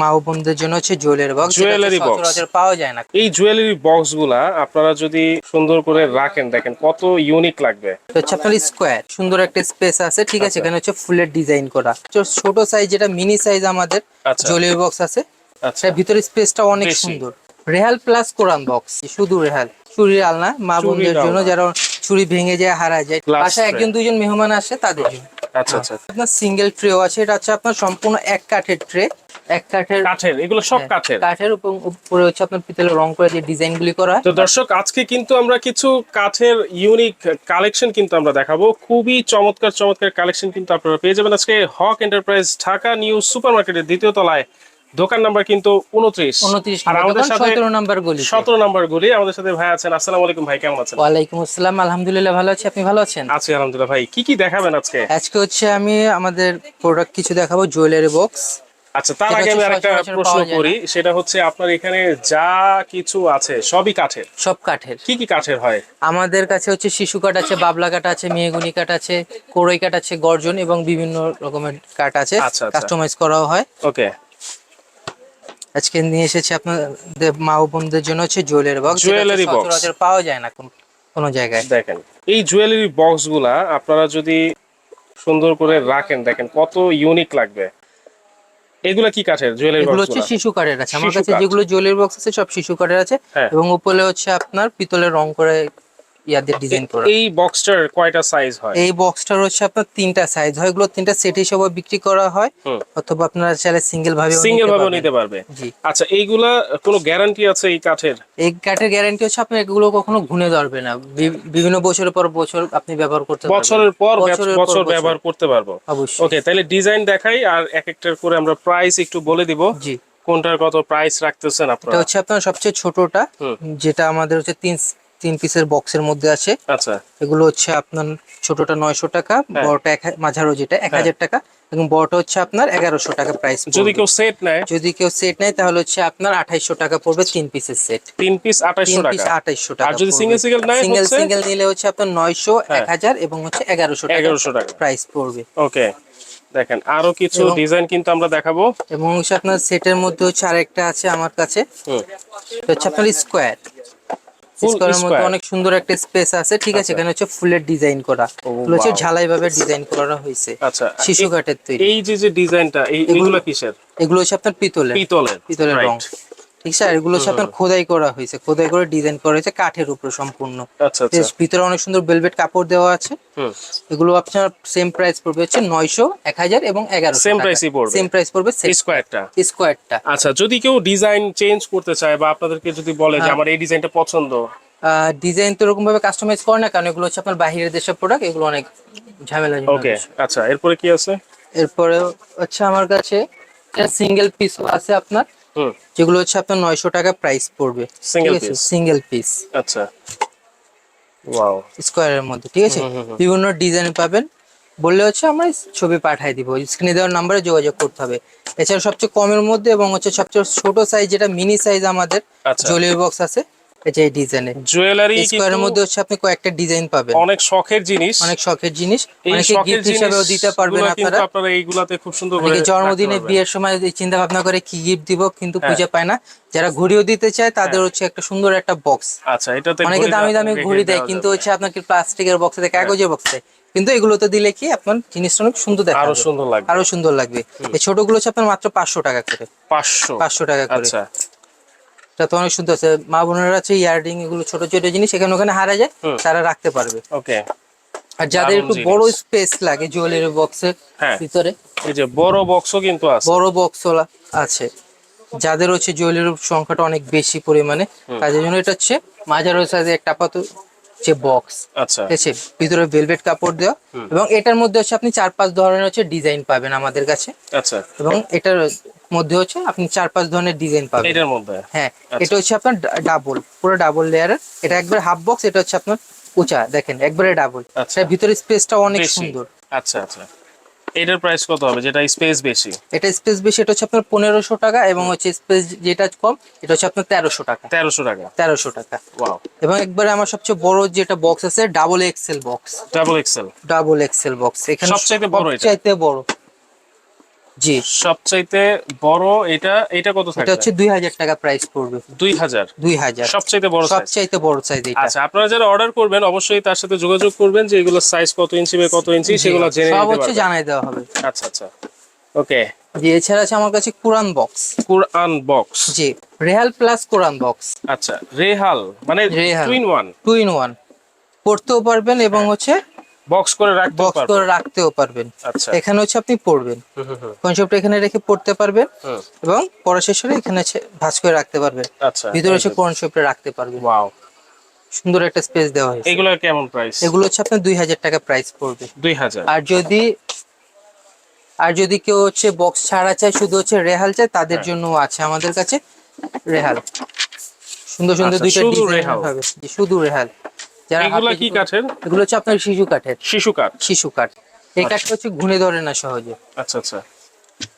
মা বোনদের জন্য হচ্ছে জুয়েলারি বক্স box। পাওয়া যায় না। এই জুয়েলারি বক্সগুলা আপনারা যদি সুন্দর করে রাখেন দেখেন কত ইউনিক লাগবে। হচ্ছে আপনার স্কোয়ার সুন্দর একটা স্পেস আছে ঠিক আছে? আচ্ছা। এখানে হচ্ছে ফুলের ডিজাইন করা। ছোট সাইজ যেটা মিনি সাইজ আমাদের আচ্ছা। জুয়েলারি বক্স আছে। আচ্ছা। ভিতরে স্পেসটা অনেক সুন্দর। রেহাল প্লাস কোরআন বক্স শুধু রেহাল চুরির আলনা মা বোনদের জন্য যারা চুরি ভেঙে যায় হারা যায়। বাসায় একজন দুজন মেহমান আসে তাদের জন্য। আচ্ছা আচ্ছা আপনার সিঙ্গেল ট্রেও আছে। এটা হচ্ছে আপনার সম্পূর্ণ এক কাঠের ট্রে এক কাঠের কাঠের এগুলো সব হ্যাঁ, কাঠের। কাঠের উপর হচ্ছে আপনার পিতলের রং করে যে ডিজাইন গুলি করা হয়। তো দর্শক আজকে কিন্তু আমরা কিছু কাঠের ইউনিক কালেকশন কিন্তু আমরা দেখাবো। খুবই চমৎকার চমৎকার কালেকশন কিন্তু আপনারা পেয়ে যাবেন আজকে Haque enterprise Dhaka new super মার্কেটের দ্বিতীয় তলায়। দোকান নাম্বার কিন্তু উনত্রিশ। আর আমাদের সাথে সতেরো নাম্বার গলি। সতেরো নাম্বার গুলি আমাদের সাথে ভাই আছেন। আসসালামু আলাইকুম ভাই কেমন আছেন? ওয়ালাইকুম আসসালাম আলহামদুলিল্লাহ ভালো আছি। আপনি ভালো আছেন? আছি আলহামদুলিল্লাহ ভাই। কি কি দেখাবেন আজকে? আজকে হচ্ছে আমি আমাদের প্রোডাক্ট কিছু দেখাবো জুয়েলারি বক্স আচ্ছা তার আগে আমি আরেকটা প্রশ্ন করি সেটা হচ্ছে আপনার এখানে যা কিছু আছে সবই কাঠের? সব কাঠের। কি কি কাঠের হয়? আমাদের কাছে হচ্ছে শিশু কাঠ আছে বাবলা কাঠ আছে মেহগুনি কাঠ আছে কোরই কাঠ আছে গর্জন এবং বিভিন্ন রকমের কাঠ আছে আচ্ছা, আচ্ছা। কাস্টমাইজ করাও হয়। ওকে। আজকে নিয়ে এসেছি আপনাদের মা ও বোনদের জন্য হচ্ছে জুয়েলারি বক্স জুয়েলারি বক্স। পাওয়া যায় না কোন- কোনো জায়গায়। দেখেন এই জুয়েলারি বক্সগুলা আপনারা যদি সুন্দর করে রাখেন দেখেন কত ইউনিক লাগবে। এগুলা কি কাঠের? জুয়েলারি এগুলো হচ্ছে শিশু কাঠের আছে। আমার কাছে যেগুলো জুয়েলারি বক্স আছে সব শিশু কাঠের আছে। হ্যাঁ। এবং উপরে হচ্ছে আপনার পিতলের রং করে ডিজাইন করা। এই বক্সটার কয়টা সাইজ হয়? এই বক্সটার হচ্ছে আপনার তিনটা সাইজ হয়। এগুলো তিনটা সেট হিসেবে বিক্রি করা হয়। অথবা আপনারা চাইলে সিঙ্গেল ভাবে সিঙ্গেল ভাবেও নিতে পারবে। আচ্ছা এইগুলা কোনো গ্যারান্টি আছে এই কাঠের? এই কাঠের গ্যারান্টি হচ্ছে আপনার এগুলো কখনো ঘুনে ধরবে না। বিভিন্ন বছরের পর বছর আপনি ব্যবহার করতে পারবেন। বছরের পর বছর। ব্যবহার করতে পারব। অবশ্যই। ওকে তাহলে ডিজাইন দেখাই আর এক একটার করে আমরা প্রাইস একটু বলে দিব। জি। কোনটার কত প্রাইস রাখতেছেন এটা হচ্ছে আপনার সবচেয়ে ছোটটা। যেটা আমাদের হচ্ছে তিন তিন পিসের বক্সের মধ্যে আছে। আচ্ছা। এগুলো হচ্ছে আপনার ছোটটা নয়শো টাকা হ্যাঁ। বড়টা এক মাঝারো যেটা এক হাজার টাকা এবং বড়টা হচ্ছে আপনার এগারোশো টাকা প্রাইস যদি কেউ সেট নেয়? যদি কেউ সেট নেয় তাহলে হচ্ছে আপনার আঠাইশো টাকা পড়বে তিন পিসের সেট তিন পিস আঠাশশো তিন টাকা। আঠাইশো টাকা আর যদি single single নেয় সিঙ্গেল সিঙ্গেল নিলে হচ্ছে আপনার নয়শো হ্যাঁ। এক হাজার এবং হচ্ছে এগারোশো টাকা এগারোশো টাকা। প্রাইস পড়বে। ওকে। দেখেন আরও কিছু ডিজাইন কিন্তু আমরা দেখাবো। এবং হচ্ছে আপনার সেটের মধ্যে হচ্ছে আরেকটা আছে আমার কাছে। হচ্ছে আপনার স্কোয়ার স্কোয়ারের মধ্যে অনেক সুন্দর একটা স্পেস আছে। ঠিক আছে আচ্ছা। এখানে হচ্ছে ফুলের ডিজাইন করা। হচ্ছে ঝালাই ভাবে ডিজাইন করা হয়েছে। আচ্ছা শিশু কাঠের তৈরি। এই যে যে ডিজাইনটা এই এগুলো- এগুলো কিসের? এগুলো হচ্ছে আপনার পিতলের। পিতলের। পিতলের রং। ঠিক আছে? এগুলো হচ্ছে আপনার খোদাই করা হয়েছে খোদাই করে ডিজাইন করা হয়েছে কাঠের উপর সম্পূর্ণ। আচ্ছা আচ্ছা। ভিতরে অনেক সুন্দর বেলভেট কাপড় দেওয়া আছে। এগুলো আপনার সেম প্রাইস পড়বে হচ্ছে নয়শো এক হাজার এবং এগারো Same price পড়বে। সেম প্রাইস পড়বে স্কোয়ারটা স্কোয়ারটা আচ্ছা যদি কেউ ডিজাইন চেঞ্জ করতে চায় বা আপনাদেরকে যদি বলে যে হ্যাঁ। আমার এই ডিজাইনটা পছন্দ। ডিজাইন তো এরকম ভাবে কাস্টমাইজ করে না কারণ এগুলো হচ্ছে আপনার বাইরের দেশের প্রোডাক্ট এগুলো অনেক ঝামেলা ওকে আচ্ছা এরপরে কি আছে? এরপরে হচ্ছে আমার কাছে সিঙ্গেল পিস আছে আপনার। যেগুলো হচ্ছে আপনার নয়শো টাকা প্রাইস পড়বে। সিঙ্গেল পিস সিঙ্গেল পিস আচ্ছা। ওয়াও স্কোয়ারের মধ্যে ঠিক আছে। বিভিন্ন ডিজাইন পাবেন। বললে হচ্ছে আমরা ছবি পাঠিয়ে দিব। স্ক্রিনে দেওয়ার নাম্বারে যোগাযোগ করতে হবে। এছাড়া সবচেয়ে কমের মধ্যে এবং হচ্ছে সবচেয়ে ছোট সাইজ যেটা মিনি সাইজ আমাদের জলের জুয়েলারি বক্স আছে এটা এই জুয়েলারি স্কোয়ারের মধ্যে হচ্ছে আপনি কয়েকটা ডিজাইন পাবেন। অনেক শখের জিনিস। অনেক শখের জিনিস। এই গিফট হিসাবেও দিতে পারবেন আপনারা। আপনারা এইগুলাতে খুব সুন্দর করে জন্মদিনে বিয়ের সময় চিন্তা ভাবনা করে কি গিফট দিব কিন্তু হ্যাঁ। খুঁজে পায় না। যারা ঘড়িও দিতে চায় তাদের হচ্ছে একটা সুন্দর একটা বক্স আচ্ছা এটাতে অনেকে দামি দামি ঘড়ি দেয় কিন্তু হচ্ছে আপনাকে প্লাস্টিকের বক্সে দেয় কাগজের বক্সে কিন্তু এগুলোতে দিলে কি আপনার জিনিসটা অনেক সুন্দর আরও সুন্দর লাগবে। আরও সুন্দর লাগবে। এই ছোটগুলো হচ্ছে আপনার মাত্র পাঁচশো টাকা করে। পাঁচশো। পাঁচশো টাকা করে। আচ্ছা। এটা তো অনেক সুন্দর আছে। মা বোনেরা আছে ইয়াররিং এগুলো ছোট ছোট জিনিস এখানে ওখানে হারা যায় তারা রাখতে পারবে। ওকে। আর যাদের একটু বড় স্পেস লাগে জুয়েলারি বক্সের হ্যাঁ। ভিতরে। এই যে বড় বক্সও কিন্তু আছে। বড় বক্স আছে। যাদের হচ্ছে জুয়েলারির সংখ্যাটা অনেক বেশি পরিমাণে তাদের জন্য এটা হচ্ছে মাঝারো সাইজের একটা আপাত যে বক্স আচ্ছা। আছে? ভিতরে ভেলভেট কাপড় দেওয়া। এবং এটার মধ্যে হচ্ছে আপনি চার পাঁচ ধরনের হচ্ছে ডিজাইন পাবেন আমাদের কাছে। আচ্ছা। এবং এটার মধ্যে হচ্ছে আপনি চার পাঁচ ধরনের ডিজাইন পাবেন। এটার মধ্যে? হ্যাঁ আচ্ছা। এটা হচ্ছে আপনার ডাবল পুরো ডাবল লেয়ারের এটা একবার হাফ বক্স এটা হচ্ছে আপনার উঁচা দেখেন একবারে ডাবল আচ্ছা। ভিতরে স্পেসটা অনেক সুন্দর। আচ্ছা আচ্ছা। এটার প্রাইস কত হবে? যেটা স্পেস বেশি? এটা স্পেস বেশি এটা হচ্ছে আপনার পনেরোশো টাকা এবং হচ্ছে স্পেস যেটা কম এটা হচ্ছে আপনার তেরোশো টাকা। তেরোশো টাকা? তেরোশো টাকা। ওয়াও এবং একবারে আমার সবচেয়ে বড় যেটা বক্স আছে double XL box double XL double XL box এখানে সবচাইতে বড় এটা? সবচাইতে বড়। জি। সবচাইতে বড় এটা এটা কত এটা হচ্ছে দুই হাজার টাকা প্রাইস পড়বে। দুই হাজার। দুই হাজার। সবচাইতে বড় সাইজ সবচাইতে বড় সাইজ এটা আচ্ছা আপনারা যারা অর্ডার করবেন অবশ্যই তার সাথে যোগাযোগ করবেন যে এগুলো সাইজ কত ইঞ্চি বা কত ইঞ্চি সেগুলো জেনে সব হচ্ছে জানাই দেওয়া হবে। আচ্ছা আচ্ছা। ওকে জি এছাড়া আছে আমার কাছে কোরআন বক্স কুরআন বক্স জি রেহাল প্লাস কোরআন বক্স আচ্ছা রেহাল মানে রেহাল। Twin one two in one পড়তেও পারবেন এবং হচ্ছে বক্স করে রাখতে বক্স করে রাখতেও পারবেন। আচ্ছা। এখানে হচ্ছে আপনি পড়বেন। কনসেপ্ট এখানে রেখে পড়তে পারবেন এবং পড়া শেষ হলে এখানে ভাঁজ করে রাখতে পারবেন। আচ্ছা ভিতরে হচ্ছে কনসেপ্টে রাখতে পারবেন। ওয়াও সুন্দর একটা স্পেস দেওয়া হয়েছে। এগুলোর কেমন প্রাইস এগুলো হচ্ছে আপনার দুই হাজার টাকা প্রাইস পড়বে। দুই হাজার। আর যদি আর যদি কেউ হচ্ছে বক্স ছাড়া চায় শুধু হচ্ছে রেহাল চায় হ্যাঁ। তাদের জন্য আছে আমাদের কাছে রেহাল সুন্দর সুন্দর আচ্ছা, দুইটা ডিজাইন। হবে। শুধু রেহাল যারা এগুলা কি কাঠের? এগুলো হচ্ছে আপনার শিশু কাঠের। শিশু কাঠ। শিশু কাঠ। এই কাঠটা হচ্ছে ঘুরে ধরে না সহজে। আচ্ছা আচ্ছা।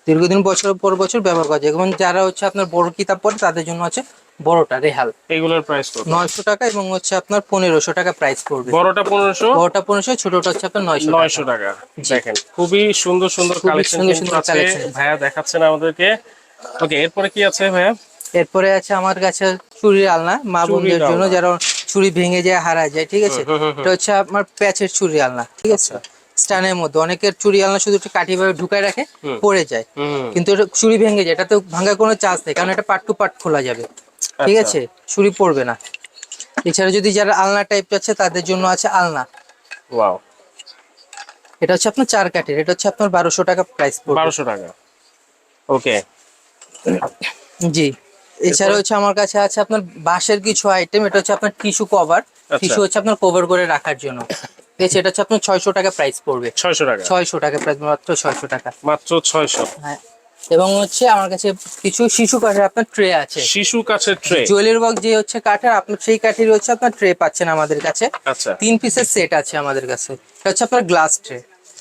দীর্ঘদিন বছর পর বছর ব্যবহার করা যায়। এবং যারা হচ্ছে আপনার বড় কিতাব পড়ে তাদের জন্য আছে বড়টা রেহাল। এগুলোর প্রাইস কত? টাকা এবং হচ্ছে আপনার পনেরোশো টাকা প্রাইস পড়বে। বড়টা পনেরোশো? বড়টা পনেরোশো ছোটটা হচ্ছে আপনার নয়শো নয়শো টাকা। দেখেন খুবই সুন্দর সুন্দর কালেকশন সুন্দর কিন্তু সুন্দর আছে। ভাইয়া দেখাচ্ছেন আমাদেরকে। ওকে এরপরে কি আছে ভাইয়া? এরপরে আছে আমার কাছে চুরির আলনা মা বোনদের জন্য যারা চুরি ভেঙে যায় হারা যায় ঠিক আছে। এটা হচ্ছে আমার প্যাচের চুরি আলনা ঠিক আছে? স্টানের মধ্যে। অনেকের চুরি আলনা শুধু একটু কাঠি ভাবে ঢুকায় রাখে। পড়ে যায়। কিন্তু এটা চুরি ভেঙে যায় এটাতে ভাঙার কোনো চান্স নেই কারণ এটা পার্ট টু পার্ট খোলা যাবে ঠিক আচ্ছা। আছে? চুরি পড়বে না। এছাড়া যদি যারা আলনা টাইপ আছে তাদের জন্য আছে আলনা। ওয়াও। এটা হচ্ছে আপনার চার কাঠের এটা হচ্ছে আপনার বারোশো টাকা প্রাইস বারোশো টাকা। ওকে জি। এছাড়া হচ্ছে আমার কাছে আছে আপনার বাঁশের কিছু আইটেম এটা হচ্ছে আপনার টিস্যু কভার টিস্যু হচ্ছে আপনার কভার করে রাখার জন্য। আছে এটা হচ্ছে আপনার ছয়শো টাকা প্রাইস পড়বে। ছয়শো টাকা? ছয়শো টাকা প্রাইস মাত্র ছয়শো টাকা। মাত্র ছয়শো। হ্যাঁ। এবং হচ্ছে আমার কাছে কিছু শিশু কাঠের আপনার ট্রে আছে। শিশু কাছের ট্রে জুয়েলারি বক্স যে হচ্ছে কাঠের আপনার সেই কাঠের হচ্ছে আপনার ট্রে পাচ্ছেন আমাদের কাছে। আচ্ছা। তিন পিসের সেট আছে আমাদের কাছে। এটা হচ্ছে আপনার গ্লাস ট্রে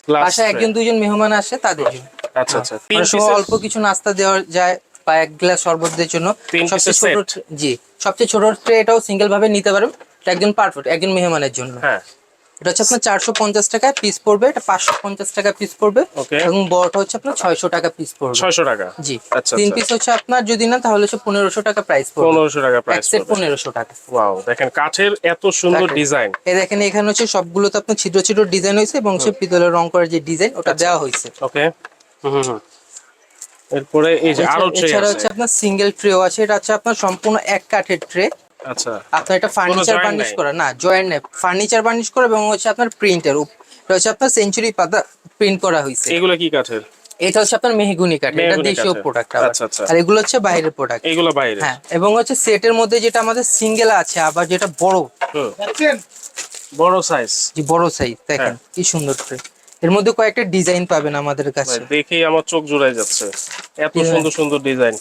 বাসায় একজন দুজন মেহমান আসে তাদের জন্য। আচ্ছা আচ্ছা। সময় অল্প কিছু নাস্তা দেওয়া যায়। বা এক গ্লাস শরবতের জন্য সবচেয়ে ছোট জি সবচেয়ে ছোট ট্রে এটাও সিঙ্গেল ভাবে নিতে পারবেন এটা একজন পারফেক্ট একজন মেহমানের জন্য। হ্যাঁ। এটা হচ্ছে আপনার চারশো পঞ্চাশ টাকা পিস পড়বে এটা পাঁচশো পঞ্চাশ টাকা পিস পড়বে এবং বড়টা হচ্ছে আপনার ছয়শো টাকা পিস পড়বে। ছয়শো টাকা? জি আচ্ছা, তিন আচ্ছা। পিস হচ্ছে আপনার যদি না তাহলে হচ্ছে পনেরোশো টাকা প্রাইস পড়বে। পনেরোশো টাকা প্রাইস পনেরোশো টাকা। ওয়াও দেখেন কাঠের এত সুন্দর ডিজাইন এই দেখেন এখানে হচ্ছে সবগুলোতে আপনার ছিদ্র ছিদ্র ডিজাইন হয়েছে এবং সে পিতলের রং করার যে ডিজাইন ওটা আচ্ছা। দেওয়া হয়েছে। ওকে হুম হুম। এরপরে এই যে আরও ট্রে আছে। হচ্ছে আপনার সিঙ্গেল ট্রেও আছে এটা হচ্ছে আপনার সম্পূর্ণ এক কাঠের ট্রে আচ্ছা। আপনার এটা ফার্নিচার বার্নিশ করা না জয়েন্ট নেই। ফার্নিচার বার্নিশ করা এবং হচ্ছে আপনার প্রিন্টের এটা হচ্ছে আপনার সেঞ্চুরি পাতা প্রিন্ট করা হয়েছে। এগুলো কি কাঠের? এটা হচ্ছে আপনার মেহগুনি কাঠ এটা দেশীয়। প্রোডাক্ট আচ্ছা, আচ্ছা। আর এগুলো হচ্ছে বাইরের প্রোডাক্ট এগুলো বাইরে হ্যাঁ এবং হচ্ছে সেটের মধ্যে যেটা আমাদের সিঙ্গেল আছে আবার যেটা বড়। বড় সাইজ বড় সাইজ দেখেন হ্যাঁ। কি সুন্দর ট্রে এর মধ্যে কয়েকটা ডিজাইন পাবেন আমাদের কাছে। দেখেই আমার চোখ জোড়ায় যাচ্ছে। এত সুন্দর সুন্দর ডিজাইন।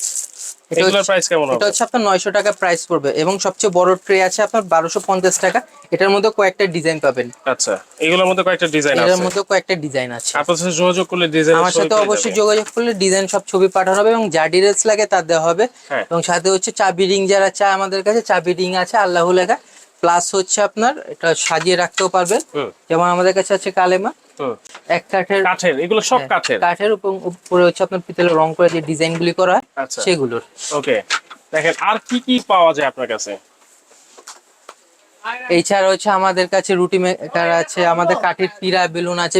এগুলোর প্রাইস কেমন এটা হচ্ছে আপনার নয়শো টাকা প্রাইস পড়বে এবং সবচেয়ে বড় ট্রে আছে আপনার বারোশো পঞ্চাশ টাকা। এটার মধ্যে কয়েকটা ডিজাইন পাবেন। আচ্ছা এগুলোর মধ্যে কয়েকটা ডিজাইন এটার আছে। মধ্যে কয়েকটা ডিজাইন আছে। আপনার সাথে যোগাযোগ করলে ডিজাইন আমার সাথে অবশ্যই যোগাযোগ করলে ডিজাইন সব ছবি পাঠানো হবে এবং যা ডিটেলস লাগে তা দেওয়া হবে। হ্যাঁ। এবং সাথে হচ্ছে চাবি রিং যারা চায় আমাদের কাছে চাবি রিং আছে আল্লাহ লেখা। প্লাস হচ্ছে আপনার এটা সাজিয়ে রাখতেও পারবেন। যেমন আমাদের কাছে আছে কালেমা। এক কাঠের কাঠের এগুলো সব হ্যাঁ, কাঠের। কাঠের উপর- উপরে হচ্ছে আপনার পিতলের রং করে যে ডিজাইন গুলি করা হয়। আচ্ছা। সেগুলোর। ওকে দেখেন আর কি কি পাওয়া যায় আপনার কাছে? এছাড়া হচ্ছে আমাদের কাছে রুটি মেকার আছে আমাদের কাঠের পিরা বেলুন আছে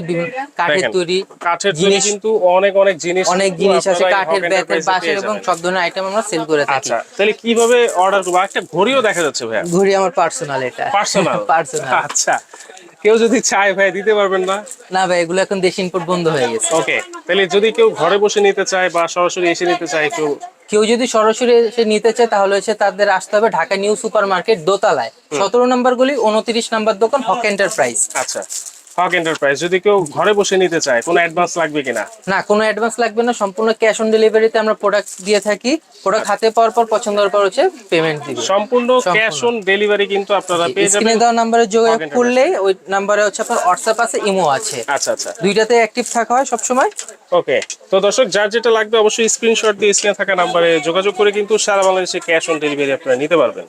কাঠের তৈরি কাঠের জিনিস- কিন্তু অনেক অনেক জিনিস অনেক জিনিস আছে কাঠের Enterprise-এ বাঁশের এবং সব ধরনের আইটেম আমরা সেল করে থাকি। আচ্ছা তাহলে কীভাবে অর্ডার করব? একটা ঘড়িও দেখা যাচ্ছে ভাই ঘড়ি আমার পার্সোনাল এটা। পার্সোনাল পার্সোনাল আচ্ছা। কেউ যদি চায় ভাই দিতে পারবেন না? না ভাই এগুলো এখন দেশি ইম্পোর্ট বন্ধ হয়ে গেছে। ওকে তাহলে যদি কেউ ঘরে বসে নিতে চায় বা সরাসরি এসে নিতে চায় কেউ কেউ যদি সরাসরি এসে নিতে চায় তাহলে হচ্ছে তাদের আসতে হবে ঢাকা নিউ সুপার মার্কেট দোতলায় সতেরো নম্বর গুলি উনত্রিশ নাম্বার দোকান হক এন্টারপ্রাইজ। আচ্ছা। হক এন্টারপ্রাইজ যদি কেউ ঘরে বসে নিতে চায় কোনো অ্যাডভান্স লাগবে কিনা? না কোনো অ্যাডভান্স লাগবে না সম্পূর্ণ ক্যাশ অন ডেলিভারিতে আমরা প্রোডাক্ট দিয়ে থাকি। প্রোডাক্ট হাতে পাওয়ার পর পছন্দ হওয়ার পর হচ্ছে পেমেন্ট দিবে। সম্পূর্ণ। ক্যাশ অন ডেলিভারি কিন্তু আপনারা পেয়ে স্ক্রিনে যাবেন দেওয়া নাম্বারে যোগাযোগ করলে ওই নাম্বারে হচ্ছে আপনার হোয়াটসঅ্যাপ আছে ইমো আছে। আচ্ছা আচ্ছা। দুইটাতে অ্যাক্টিভ থাকা হয় সবসময়। ওকে তো দর্শক যার যেটা লাগবে অবশ্যই স্ক্রিনশট দিয়ে স্ক্রিনে থাকা নাম্বারে যোগাযোগ করে কিন্তু সারা বাংলাদেশে ক্যাশ অন ডেলিভারি আপনারা নিতে পারবেন।